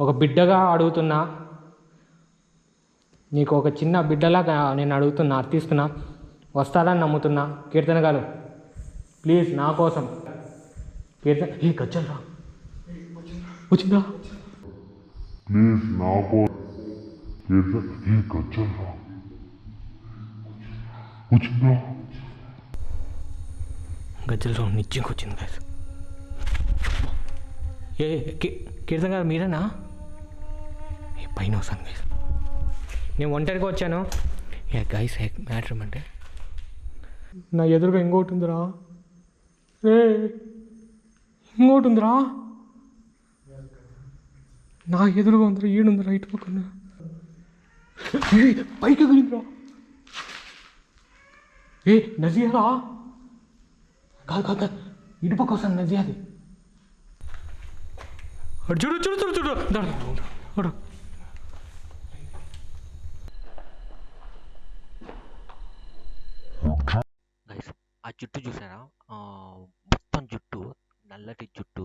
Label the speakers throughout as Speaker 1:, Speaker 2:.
Speaker 1: ఒక బిడ్డగా అడుగుతున్నా నీకు ఒక చిన్న బిడ్డలాగా నేను అడుగుతున్నా అర్థిస్తున్నా వస్తాడని నమ్ముతున్నా కీర్తన గారు ప్లీజ్ నా కోసం. కీర్తన ఏ గజ్జల్ రా. వచ్చిందా?
Speaker 2: ప్లీజ్ వచ్చిందా?
Speaker 1: గజ్జల సౌండ్ నిత్యంకి వచ్చింది ఏ కీ- కీర్తన గారు మీరేనా? ఏ పైన వస్తాను గైస్ నేను ఒంటరిగా వచ్చాను. ఏ గైస్ మ్యాటర్ అంటే నా ఎదురుగా ఇంకోటి ఉందిరా. రే ఇంకోటి ఉందిరా. నా ఎదురుగా ఉందిరా ఈడుందిరా ఇటు పక్కన. పైకి ఎగిరిందిరా. ఏ నజియారా? కాదు కాదు కాదు. ఇటు పక్క వస్తాను నజియాది. అటు చూడు చూడు చూడు చూడు.
Speaker 3: గైస్ ఆ జుట్టు చూసారా? మొత్తం జుట్టు నల్లటి జుట్టు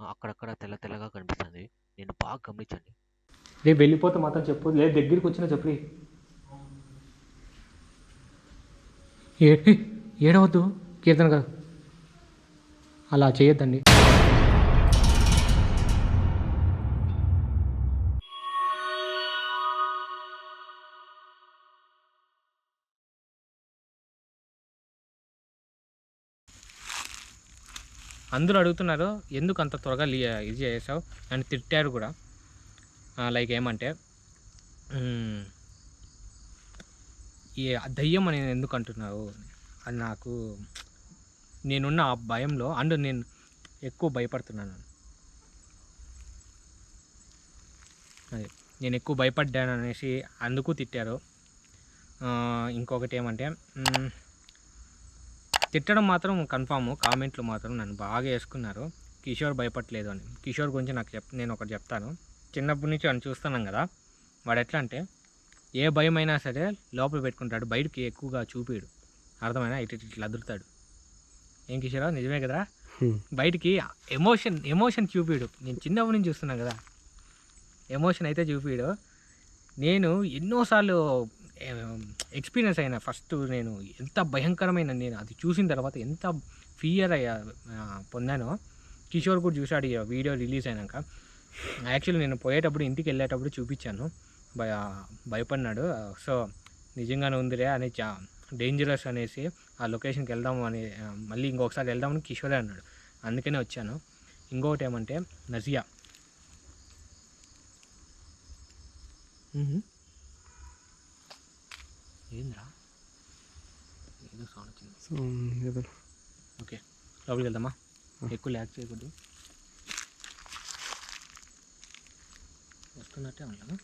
Speaker 3: అక్కడక్కడ తెల్ల తెల్లగా కనిపిస్తుంది. నేను బాగా గమనించండి
Speaker 1: రేపు వెళ్ళిపోతే మాత్రం చెప్పు. లేదు దగ్గరికి వచ్చినా చెప్పు ఏ ఏడవద్దు కీర్తన గారు అలా చేయొద్దండి. అందరూ అడుగుతున్నారు ఎందుకు అంత త్వరగా లీ ఇది చేసావు? అని తిట్టారు కూడా. లైక్ ఏమంటే ఈ దయ్యం అని ఎందుకు అంటున్నావు? అది నాకు నేనున్న ఆ భయంలో అండ్ నేను ఎక్కువ భయపడుతున్నాను. అదే నేను ఎక్కువ భయపడ్డాను అనేసి అందుకు తిట్టారు. ఇంకొకటి ఏమంటే తిట్టడం మాత్రం కన్ఫామ్ కామెంట్లు మాత్రం నన్ను బాగా వేసుకున్నారు కిషోర్ భయపడలేదు అని. కిషోర్ గురించి నాకు చెప్ నేను ఒకటి చెప్తాను. చిన్నప్పటి నుంచి వాడిని చూస్తున్నాం కదా వాడు ఎట్లా అంటే ఏ భయం అయినా సరే లోపల పెట్టుకుంటాడు బయటికి ఎక్కువగా చూపిడు. అర్థమైనా ఇటు ఇటు ఇట్లా అదురుతాడు. ఏం కిషోరా? నిజమే కదా? బయటికి ఎమోషన్ ఎమోషన్ చూపిడు. నేను చిన్నప్పటి నుంచి చూస్తున్నాను కదా. ఎమోషన్ అయితే చూపిడు. నేను ఎన్నోసార్లు ఎక్స్పీరియన్స్ అయినా ఫస్ట్ నేను ఎంత భయంకరమైన నేను అది చూసిన తర్వాత ఎంత ఫియర్ అయ్యా పొందానో కిషోర్ కూడా చూశాడు ఈ వీడియో రిలీజ్ అయినాక. యాక్చువల్లీ నేను పోయేటప్పుడు ఇంటికి వెళ్ళేటప్పుడు చూపించాను. భయ భయపడినాడు. సో నిజంగానే ఉందిరే అని చా డేంజరస్ అనేసి ఆ లొకేషన్కి వెళ్దాము అని మళ్ళీ ఇంకొకసారి వెళ్దామని కిషోరే అన్నాడు. అందుకనే వచ్చాను. ఇంకొకటి ఏమంటే నజియా. ఏంద్రా? ఏదో సౌండ్ వచ్చింది ఓకే లోపలికి వెళ్దామా? ఎక్కువ ల్యాక్ చేయకూడదు. వస్తున్నట్టే ఉన్నాను.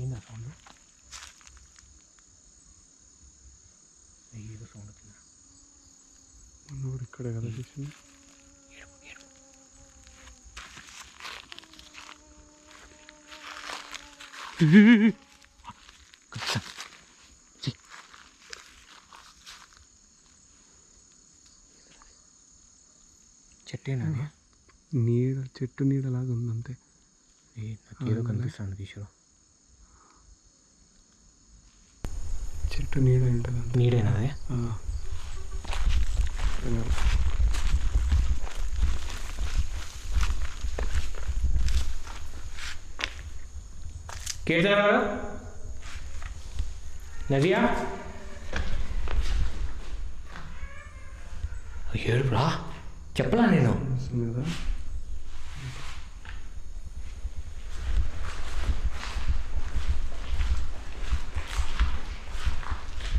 Speaker 1: ఏందా సౌండ్ ఏదో సౌండ్ వచ్చిందా
Speaker 4: ఇక్కడే కదా చూసింది.
Speaker 1: చెట్టేనా
Speaker 4: నీడ చెట్టు నీడలాగా ఉంది అంతే
Speaker 1: నాకు ఏదో కనిపిస్తుంది కిషోర్.
Speaker 4: చెట్టు నీడ ఉంటుంది అంతే
Speaker 1: నీడేనా అది కీర్తన గారు? నదియా ఏడుపురా చెప్పలా నేను.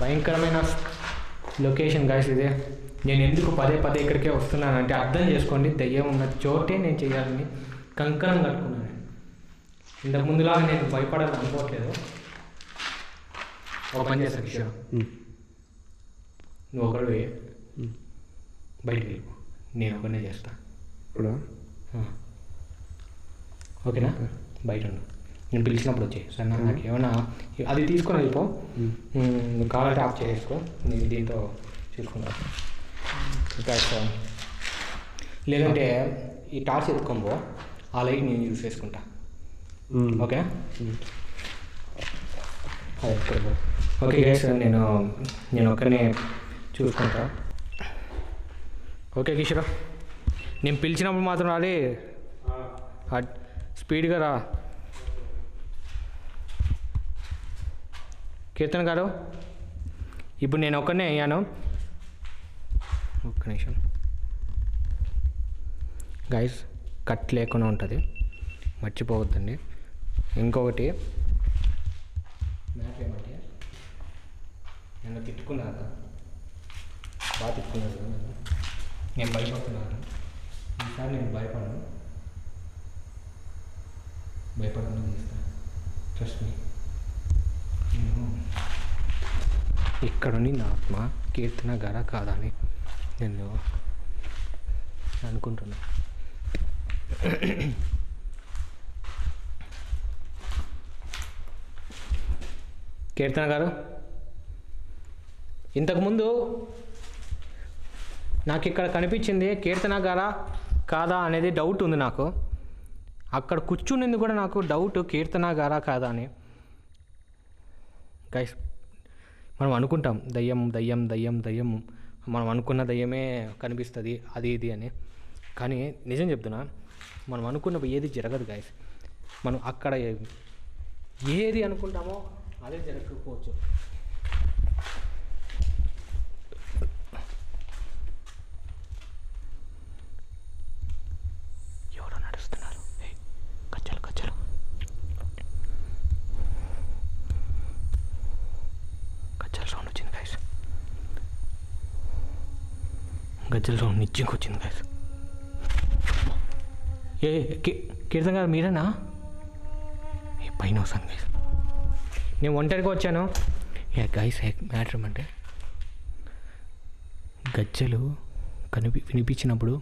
Speaker 1: భయంకరమైన లొకేషన్ గాయస్ ఇదే. నేను ఎందుకు పదే పదే ఇక్కడికే వస్తున్నానంటే అర్థం చేసుకోండి దయ్యం ఉన్న చోటే నేను చేయాలని కంకణం కట్టుకున్నాను. ఇంతకు ముందులాగా నేను భయపడాలని అనుకోవట్లేదు ఒక పని కిషోర్.
Speaker 4: ఉమ్.
Speaker 1: నువ్వు ఒకడు
Speaker 4: ఉమ్.
Speaker 1: బయటికి వెళ్ళిపో నేను ఒకనే చేస్తా.
Speaker 4: ఇప్పుడా.
Speaker 1: ఓకేనా? బయట ఉండు. నేను పిలిచినప్పుడు వచ్చి సరే నాకు ఏమైనా అది తీసుకొని వెళ్ళిపో. నువ్వు కావాలంటే ఆఫ్ చేసుకో నేను దీంతో చూసుకుంటా. లేదంటే ఈ టార్చ్ ఎత్తుకోబో ఆ లైట్ నేను యూస్ చేసుకుంటా. ఓకే. ఓకే గైస్ నేను నేను ఒక్కనే చూసుకుంటా. ఓకే కిషోరా నేను పిలిచినప్పుడు మాత్రం రాలే. స్పీడ్గా రా. కీర్తన్ గారు ఇప్పుడు నేను ఒక్కనే అయ్యాను. ఒక్క నిమిషం. గైస్ కట్ లేకుండా ఉంటుంది. మర్చిపోవద్దండి. ఇంకొకటి. మ్యాటర్ ఏమంటే నన్ను తిట్టుకున్నాను బాగా నన్ను నేను. భయపడుతున్నాను. ఈసారి నేను భయపడను. భయపడకుండా చేస్తాను ట్రస్ట్ మీ నేను ఇక్కడ ఉంది ఆత్మ కీర్తన గర కాదా అని నేను అనుకుంటున్నా. కీర్తన గారు ఇంతకుముందు నాకు ఇక్కడ కనిపించింది కీర్తన గారా కాదా అనేది డౌట్ ఉంది నాకు. అక్కడ కూర్చునింది కూడా నాకు డౌట్ కీర్తన గారా కాదా అని. గైస్ మనం అనుకుంటాం దయ్యం దయ్యం దయ్యం దయ్యం. మనం అనుకున్న దయ్యమే కనిపిస్తుంది అది ఇది అని. కానీ నిజం చెప్తున్నా మనం అనుకున్న ఏది జరగదు గైస్ మనం అక్కడ ఏది అనుకుంటామో అదే జరగకపోవచ్చు. గజ్జల సౌండ్ నిత్యంకి వచ్చింది గైస్ ఏ కీర్తన్ గారు మీరేనా? ఏ పైన వస్తాను గైస్ నేను ఒంటరిగా వచ్చాను. యా గైస్ మ్యాటర్ అంటే? గజ్జలు కనిపి వినిపించినప్పుడు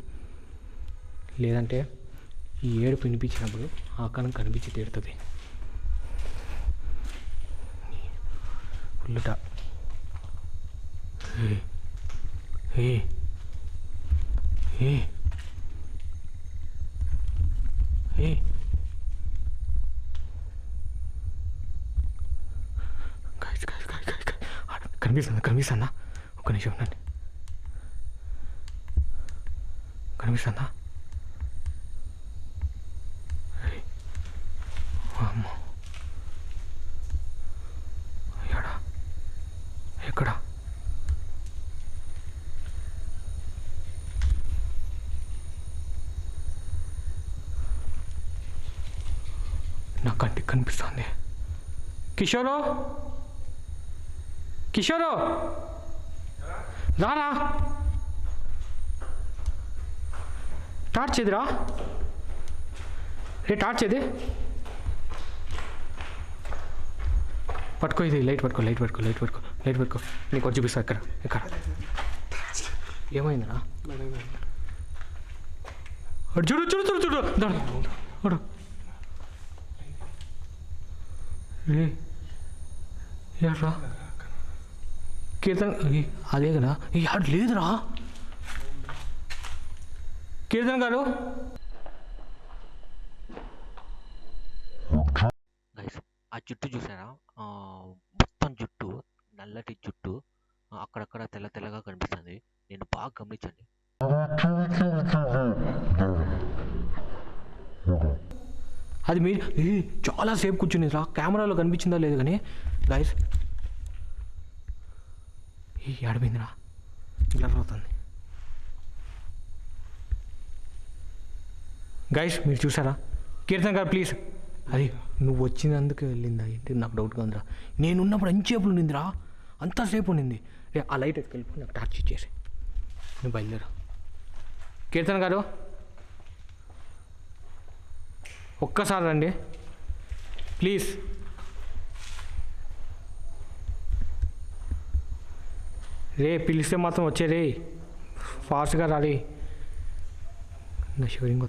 Speaker 1: లేదంటే ఈ ఏడుపు వినిపించినప్పుడు ఆ కనిపించి తీరుతుంది. ఫుల్లుట ఏ ఏ ఏ ఏ guys guys guys guys guys కనిపిస్తుందా? కనిపిస్తుందా? ఒక నిమిషం ఉండండి. కనిపిస్తుందా? ఏయ్. అమ్మో ఎక్కడా? ఎక్కడ? నా కంటికి కనిపిస్తుంది. కిషోరు? కిషోరు! రారా? టార్చ్ ఇదిరా రే టార్చ్ ఏది పట్టుకో ఇది లైట్ పట్టుకో లైట్ పట్టుకో లైట్ పట్టుకో లైట్ పట్టుకో. నీకు వచ్చి చూపిస్తా ఇక్కడ ఇక్కడ. ఏమైందిరా? చూడు చూడు చూడు చూడు. చూడు దా, రే కీర్తన్ అదే కదా? ఏ ఆడు లేదురా. కీర్తన్ గారు?
Speaker 3: గైస్ ఆ జుట్టు చూసారా? మొత్తం జుట్టు నల్లటి జుట్టు అక్కడక్కడ తెల్ల తెల్లగా కనిపిస్తుంది. నేను బాగా గమనించండి.
Speaker 1: అది మీరు ఏ, చాలా సేపు కూర్చుని రా కెమెరాలో కనిపించిందా లేదు కానీ? గైస్ ఈ ఆడిపోయిందిరా బ్లర్ అవుతుంది గైస్ మీరు చూసారా? కీర్తన్ గారు ప్లీజ్ అది నువ్వు వచ్చినందుకు వెళ్ళిందా ఏంటి? నాకు డౌట్గా ఉందిరా. నేను ఉన్నప్పుడు అంచేపు ఉండిందిరా. అంతసేపు ఉండింది. రే ఆ లైట్ ఎత్తుకెళ్ళిపో నాకు టార్చ్ ఇచ్చేసి. నువ్వు బయలుదేరా. కీర్తన్ గారు ఒక్కసారి రండి. ప్లీజ్ రే పిలిస్తే మాత్రం వచ్చే రే. ఫాస్ట్గా రాలి నా షూరింగ్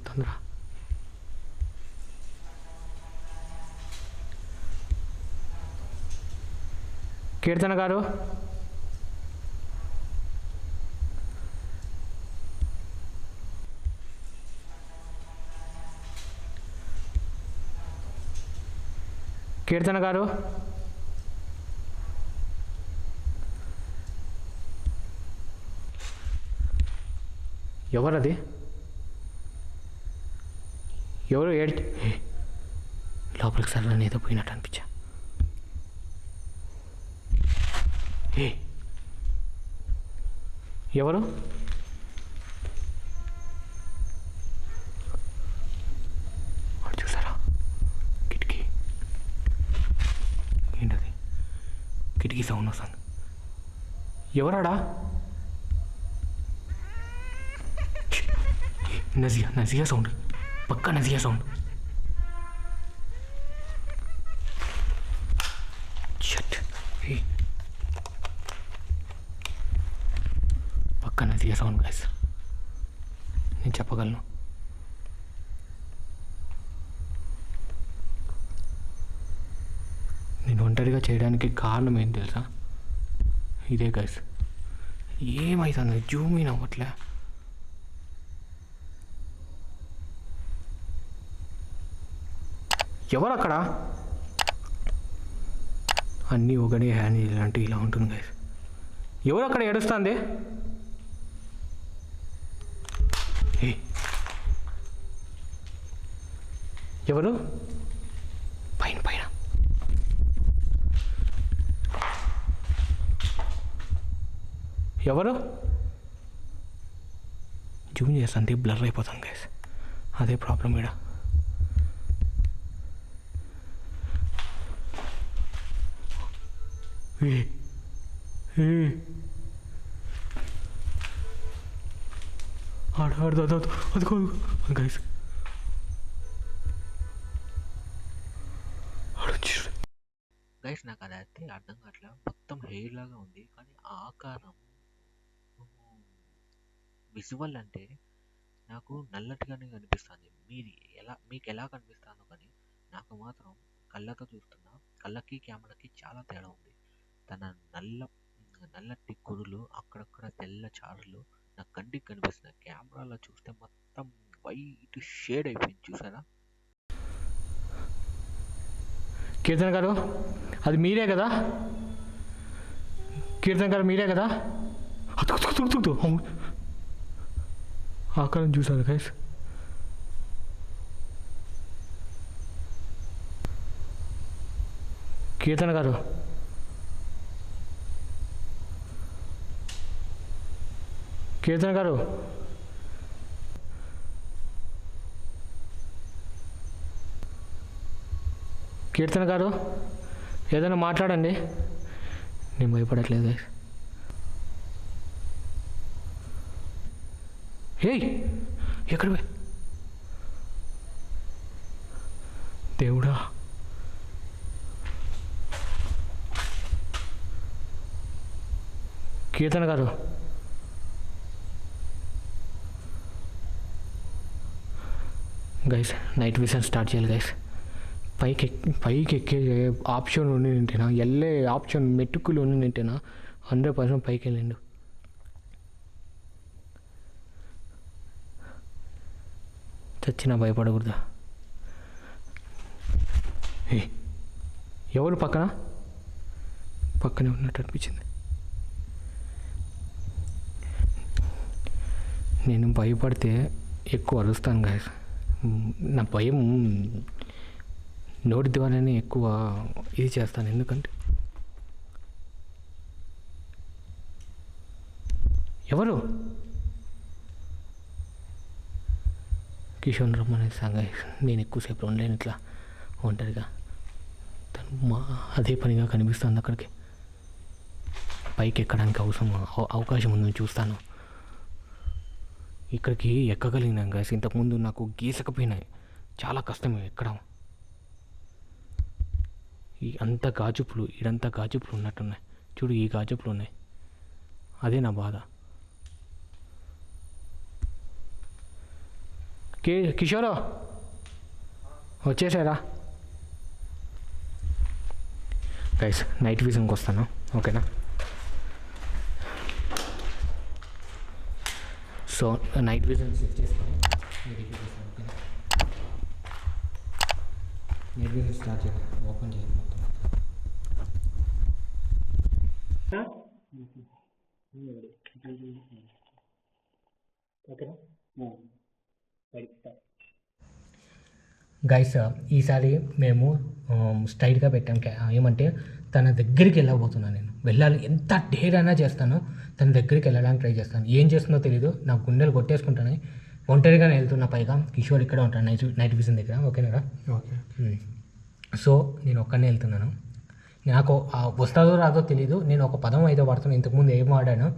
Speaker 1: కీర్తన గారు. కీర్తన గారు. ఎవరది? ఎవరు ఏడ్? లోపలికి సరళని ఏదో పోయినట్టు అనిపించా. ఏ ఎవరు? చూసారా? కిటికీ. ఏంటది? కిటికీ సౌండ్ వస్తుంది. ఎవరాడా ఛీ! ఏ, నజియా నజియా సౌండ్ పక్కా నజియా సౌండ్ పక్క పక్కా నజియా సౌండ్ గైస్ నేను చెప్పగలను. నేను ఒంటరిగా చేయడానికి కారణం ఏం తెలుసా? ఇదే గైస్ ఏమవుతుంది జూమ్ ఇన్ అవ్వట్లే. ఎవరు అక్కడ అన్నీ ఒకటే హ్యాండ్ ఇలాంటి ఇలా ఉంటుంది గైస్ ఎవరు అక్కడ ఏడుస్తుంది? ఏ ఎవరు? పైన పైన. ఎవరు? జూమ్ చేస్తుంటే బ్లర్ అయిపోతాం గైస్ అదే ప్రాబ్లం ఇక్కడ ఏ ఏ ఆడ ఆడ అది అదిగో గైస్
Speaker 3: గైస్ నాకు అది అయితే అర్థం కావట్లేదు మొత్తం హెయిర్ లాగా ఉంది. కానీ ఆ ఆకారం విజువల్ అంటే నాకు నల్లటిగానే కనిపిస్తుంది. మీది ఎలా మీకు ఎలా కనిపిస్తుందో కానీ నాకు మాత్రం కళ్ళతో చూస్తున్నా. కళ్ళకి కెమెరాకి చాలా తేడా ఉంది. తన నల్ల నల్లటి కురులు అక్కడక్కడ తెల్ల చారులు నా కంటికి కనిపిస్తున్నాయి. కెమెరాలో చూస్తే మొత్తం వైట్ షేడ్ అయిపోయింది. చూసారా?
Speaker 1: కీర్తన గారు అది మీరే కదా? కీర్తన గారు మీరే కదా? అతుకు ఆకారం చూసారు గైస్ కీర్తన గారు కీర్తన గారు. కీర్తన గారు ఏదైనా మాట్లాడండి. నేను భయపడట్లేదు guys. ఏయ్ ఎక్కడ పోయి? దేవుడా. కీర్తన గారు. గైస్ నైట్ విజన్ స్టార్ట్ చేయాలి గైస్ పైకి పైకి ఎక్కే ఆప్షన్ ఉండి నింటేనా? వెళ్ళే ఆప్షన్ మెట్టుకులు ఉండి నింటేనా? హండ్రెడ్ పర్సెంట్ పైకి వెళ్ళిండు. చచ్చినా భయపడకూడదు. ఏ ఎవరు పక్కన? పక్కనే ఉన్నట్టు అనిపించింది. నేను భయపడితే ఎక్కువ అరుస్తాను గాయస్ నా భయం నోటి ద్వారానే ఎక్కువ ఇది చేస్తాను. ఎందుకంటే ఎవరు? కిషన్ రమ్మ అనే సంగ నేను ఎక్కువసేపు ఉండలేను ఇట్లా ఒంటరిగా. తను మా అదే పనిగా కనిపిస్తుంది అక్కడికి. పైకి ఎక్కడానికి అవసరం అవ- అవకాశం ఉందని చూస్తాను. ఇక్కడికి ఎక్కగలిగినాం గాయస్ ఇంతకుముందు నాకు గీసకపోయినాయి. చాలా కష్టమే ఎక్కడం ఈ అంత గాజుపులు ఇడంతా గాజుపులు ఉన్నట్టున్నాయి. చూడు ఈ గాజుపులు ఉన్నాయి. అదే నా బాధ. కే కిషోరా! వచ్చేసారా? గైస్ నైట్ విజన్కి వస్తాను ఓకేనా? సో నైట్ విజన్ సెట్ చేసుకొని మీ దగ్గరికి స్టార్ట్ చేయండి. ఓపెన్ చేయండి మొత్తం. గైస్ ఈసారి మేము um, స్ట్రైట్గా పెట్టాం. ఏమంటే తన దగ్గరికి వెళ్ళబోతున్నాను నేను. వెళ్ళాలి. ఎంత డేర్ అయినా చేస్తాను. తన దగ్గరికి వెళ్ళడానికి ట్రై చేస్తాను. ఏం చేస్తుందో తెలియదు నా గుండెలు కొట్టేసుకుంటాను ఒంటరిగానే వెళ్తున్నా పైగా కిషోర్ ఇక్కడ ఉంటాను నైట్ నైట్ విజన్ దగ్గర. ఓకేనా
Speaker 4: ఓకే
Speaker 1: సో నేను ఒక్కనే వెళ్తున్నాను. నాకు ఆ వస్తుందో రాదో తెలియదు నేను ఒక పదం అయితే వాడతాను ఇంతకుముందు ఏం వాడాను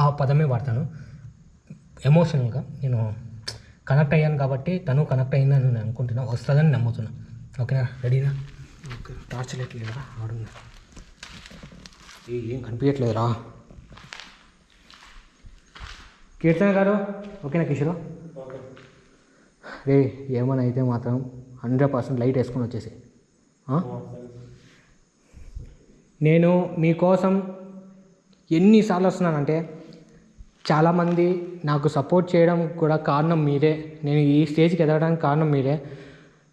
Speaker 1: ఆ పదమే వాడతాను. ఎమోషనల్గా నేను కనెక్ట్ అయ్యాను కాబట్టి తను కనెక్ట్ అయిందని నేను అనుకుంటున్నా. వస్తుందని నమ్ముతున్నా. ఓకేనా రెడీనా?
Speaker 4: ఓకే.
Speaker 1: టార్చ్ లైట్ లేదా ఆడుందా? ఏ ఏం కనిపించట్లేదురా. కీర్తన గారు? ఓకేనా కిషోర్? రే ఏమైనా అయితే మాత్రం హండ్రెడ్ పర్సెంట్ లైట్ వేసుకొని వచ్చేసి? నేను మీకోసం ఎన్నిసార్లు వస్తున్నానంటే చాలామంది నాకు సపోర్ట్ చేయడం కూడా కారణం మీరే. నేను ఈ స్టేజ్కి ఎదగడానికి కారణం మీరే.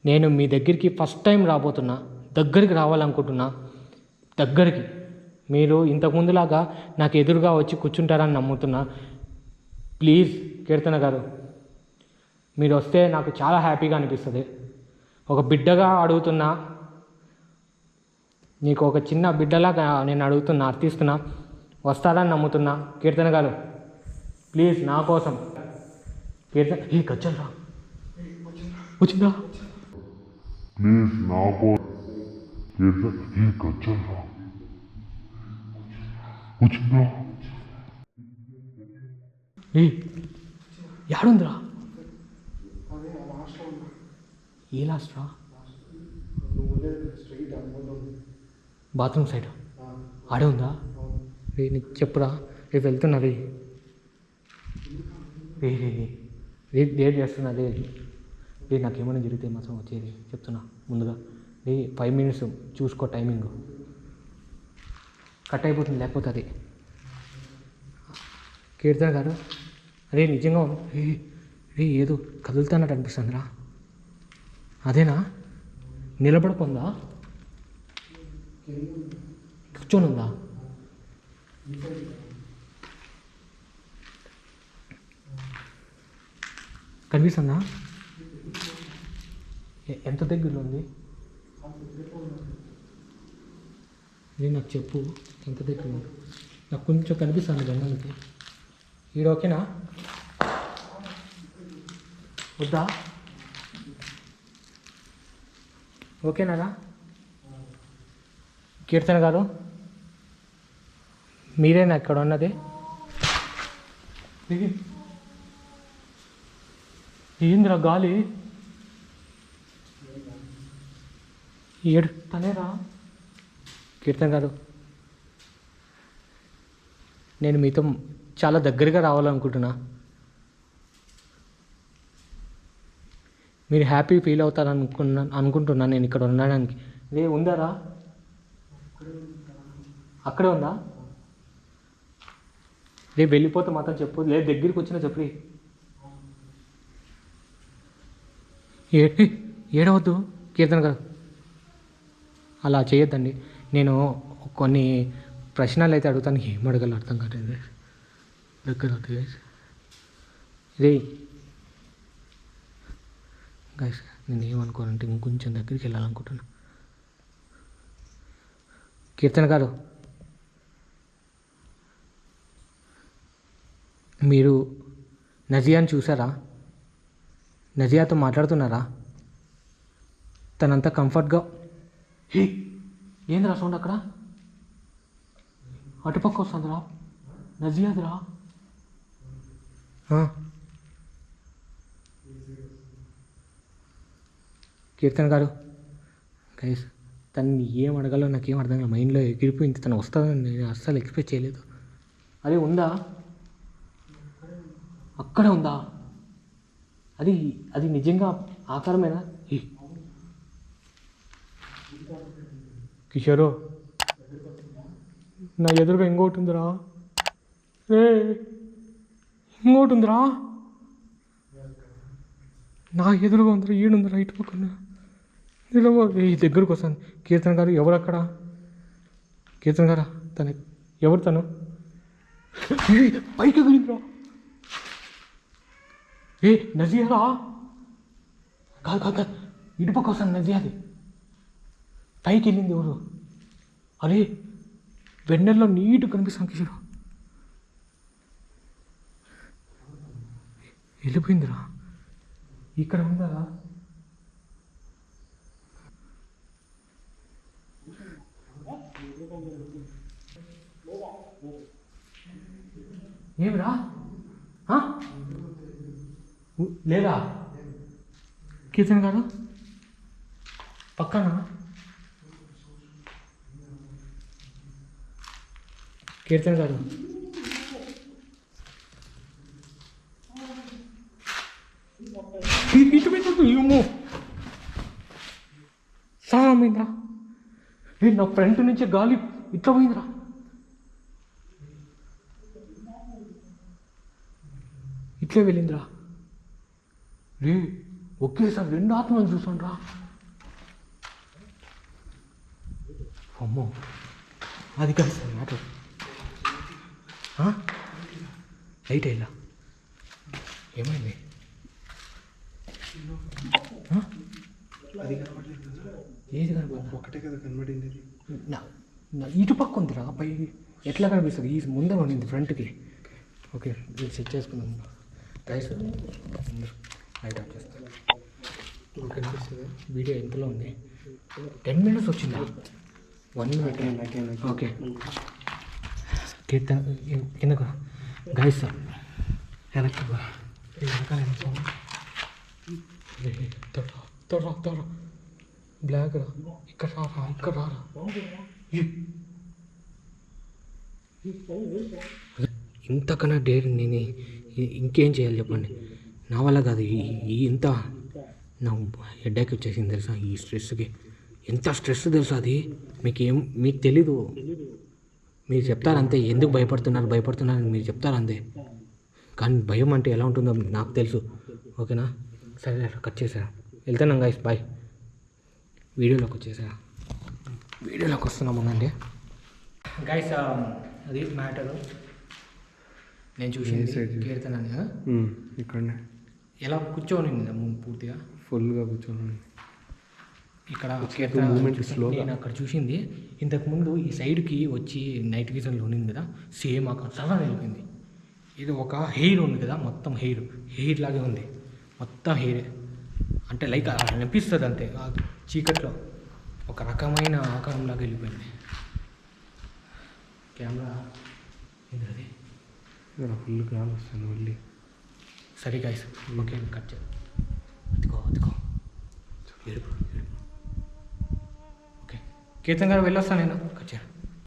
Speaker 1: నేను మీ దగ్గరికి ఫస్ట్ టైం రాబోతున్నా. దగ్గరికి రావాలనుకుంటున్నా. దగ్గరికి. మీరు ఇంతకుముందులాగా నాకు ఎదురుగా వచ్చి కూర్చుంటారని నమ్ముతున్నా. ప్లీజ్ కీర్తన గారు మీరు వస్తే నాకు చాలా హ్యాపీగా అనిపిస్తుంది. ఒక బిడ్డగా అడుగుతున్నా నీకు ఒక చిన్న బిడ్డలాగా నేను అడుగుతున్నా అర్థిస్తున్నా వస్తారని నమ్ముతున్నా. కీర్తన గారు ప్లీజ్ నా కోసం. కీర్తన ఏ గచ్చలు వచ్చిందా?
Speaker 2: ప్లీజ్ నా కోసం కీర్తన ఈ గచ్చరా వచ్చిందా?
Speaker 1: యాడుందిరా? ఏ లాస్ట్ రా బాత్రూమ్ సైడ్? ఆడే ఉందా? రే నీకు చెప్పురా. రేపు వెళ్తున్నా రే. రే రే రే. రే డేట్ చేస్తున్నా రే. రే నాకేమైనా జరిగితే మాత్రం వచ్చేది చెప్తున్నా ముందుగా. రే ఫైవ్ మినిట్స్ చూసుకో టైమింగ్. కట్ అయిపోతుంది లేకపోతే అది. కీర్తన గారు? అదే నిజంగా ఉంది. రే ఏదో కదులుతానట్టు అనిపిస్తుందిరా. అదేనా? నిలబడకుందా? కూర్చొని ఉందా కనిపిస్తుందా ఎంత దగ్గరలో ఉంది నేను నాకు చెప్పు ఎంత దగ్గర ఉంది నాకు కొంచెం కనిపిస్తుంది గండానికి ఈడ ఓకేనా? వద్దా? ఓకేనారా కీర్తన గారు? మీరేనా ఇక్కడ ఉన్నది? ఏందిరా గాలి? ఏడు. తనేరా? కీర్తన గారు. నేను మీతో చాలా దగ్గరగా రావాలనుకుంటున్నా. మీరు హ్యాపీ ఫీల్ అవుతారు అనుకున్నా అనుకుంటున్నా నేను ఇక్కడ ఉండడానికి. రే ఉందారా? అక్కడే ఉందా? రేపు వెళ్ళిపోతే మాత్రం చెప్పు. లేదు దగ్గరికి వచ్చినా చెప్పు ఏ ఏడవద్దు కీర్తన గారు. అలా చేయొద్దండి. నేను కొన్ని ప్రశ్నలు అయితే అడుగుతాను ఏం అడగాలో అర్థం కాలేదు. దగ్గర అవుతుంది రే గైస్ నేను ఏమనుకోనంటే ఇంకొంచెం దగ్గరికి వెళ్ళాలనుకుంటున్నా. కీర్తన గారు. మీరు నజియాని చూసారా? నజియాతో మాట్లాడుతున్నారా? తనంతా కంఫర్ట్గా ఏందిరా సౌండ్ అక్కడ? అటుపక్క వస్తుందిరా. నజియాదిరా. కీర్తన్ గారు గైస్ తను ఏం అడగాలో నాకేం అర్థం కాదు మైండ్లో ఎగిరిపోయింది. తను వస్తుందని నేను అస్సలు ఎక్స్పెక్ట్ చేయలేదు. అది ఉందా? అక్కడే ఉందా? అది అది నిజంగా ఆకారమేనా? ఏ. కిషోరు నా ఎదురుగా ఇంకోటి ఉందిరా. రే. ఇంకోటి ఉందిరా నా ఎదురుగా ఉందిరా ఈడుందిరా ఇటు పక్కన. నిలవ ఈ దగ్గరకు వస్తాను. కీర్తన గారు ఎవరు అక్కడ కీర్తన గారా? తన. ఎవరు తను? పైకి ఎగిరిందిరా. ఏ నజియారా కాదు కాదు కాదు. ఇటుపక్క వస్తాను నజియాది పైకి వెళ్ళింది ఎవరు? అరే వెన్నెల్లో నీటు కనిపిస్తాను కిషోరు. వెళ్ళిపోయిందిరా. ఇక్కడ ఉందా? ఏమిరా? లేదా? కీర్తన్ గారు? పక్కన. కీర్తన్ గారు. ఇ- ఏమో సామైందిరా ఏ నా ఫ్రంట్ నుంచి గాలి ఇట్లా పోయిందిరా. ఇట్లే వెళ్ళిందిరా. రే ఒకేసారి రెండు ఆత్మలు చూసాను రా అమ్మో అది కాదు సార్ మ్యాటర్. లైట్ అయిందా? ఏమైంది? ఏది
Speaker 4: ఒకటే కదా కనబడింది.
Speaker 1: ఇటు పక్క ఉందిరా పై ఎట్లా కనిపిస్తుంది? ఈ ముందర ఉండింది ఫ్రంట్కి. ఓకే ఇది సెట్ చేసుకుందాం. గైస్ లైట్ ఆఫ్ చేస్తాను
Speaker 4: కనిపిస్తుందా?
Speaker 1: వీడియో ఎంతలో ఉంది? టెన్ మినిట్స్ వచ్చిందా. వన్ మినిట్ ఓకే కీర్తన కిందకు గైస్
Speaker 4: వెనక్కి బా
Speaker 1: తొర్రా తొర్రా బ్లాక్ రా ఇక్కడ రారా ఇక్కడ రారా ఇంతకన్నా డేర్ నేను ఇంకేం చేయాలి చెప్పండి? నా వల్ల కాదు ఈ ఇంత నా హెడ్ఏక్ వచ్చేసింది తెలుసా? ఈ స్ట్రెస్కి ఎంత స్ట్రెస్ తెలుసా అది? మీకు ఏం మీకు తెలీదు. మీరు చెప్తారంతే ఎందుకు భయపడుతున్నారు? భయపడుతున్నారు అని మీరు చెప్తారంతే కానీ భయం అంటే ఎలా ఉంటుందో నాకు తెలుసు. ఓకేనా? సరే కట్ చేసా వెళ్తాను గైస్ బాయ్ వీడియోలోకి వచ్చేసా? వీడియోలోకి వస్తున్నాం ఉండండి. గైస్ అది మ్యాటర్ నేను చూసింది
Speaker 4: ఏ side?
Speaker 1: కీర్తన అని, ఆ?
Speaker 4: ఉమ్, ఇక్కడనే.
Speaker 1: ఎలా కూర్చొని పూర్తిగా?
Speaker 4: ఫుల్గా కూర్చొని
Speaker 1: ఇక్కడ చూసి-. నేను అక్కడ చూసింది. ఇంతకుముందు ఈ సైడ్కి వచ్చి నైట్ విజన్లో ఉంది కదా సేమ్ అక్కడ సడన్ వెళ్ళిపోయింది. ఇది ఒక హెయిర్ ఉంది కదా మొత్తం హెయిర్ హెయిర్ లాగే ఉంది. మొత్తం హెయిర్ అంటే లైక్ అనిపిస్తుంది అంతే ఆ చీకట్లో ఒక రకమైన ఆకారం లాగా వెళ్ళిపోయింది. కెమెరా ఇది అది
Speaker 4: ఫుల్ గాలి వస్తుంది మళ్ళీ.
Speaker 1: సరే గైస్ ఓకే కట్ చే అదిగో అదిగో. ఏడుపు ఏడుపు ఓకే. కీర్తన్ గారు వెళ్ళొస్తాను నేను. కట్ చేయ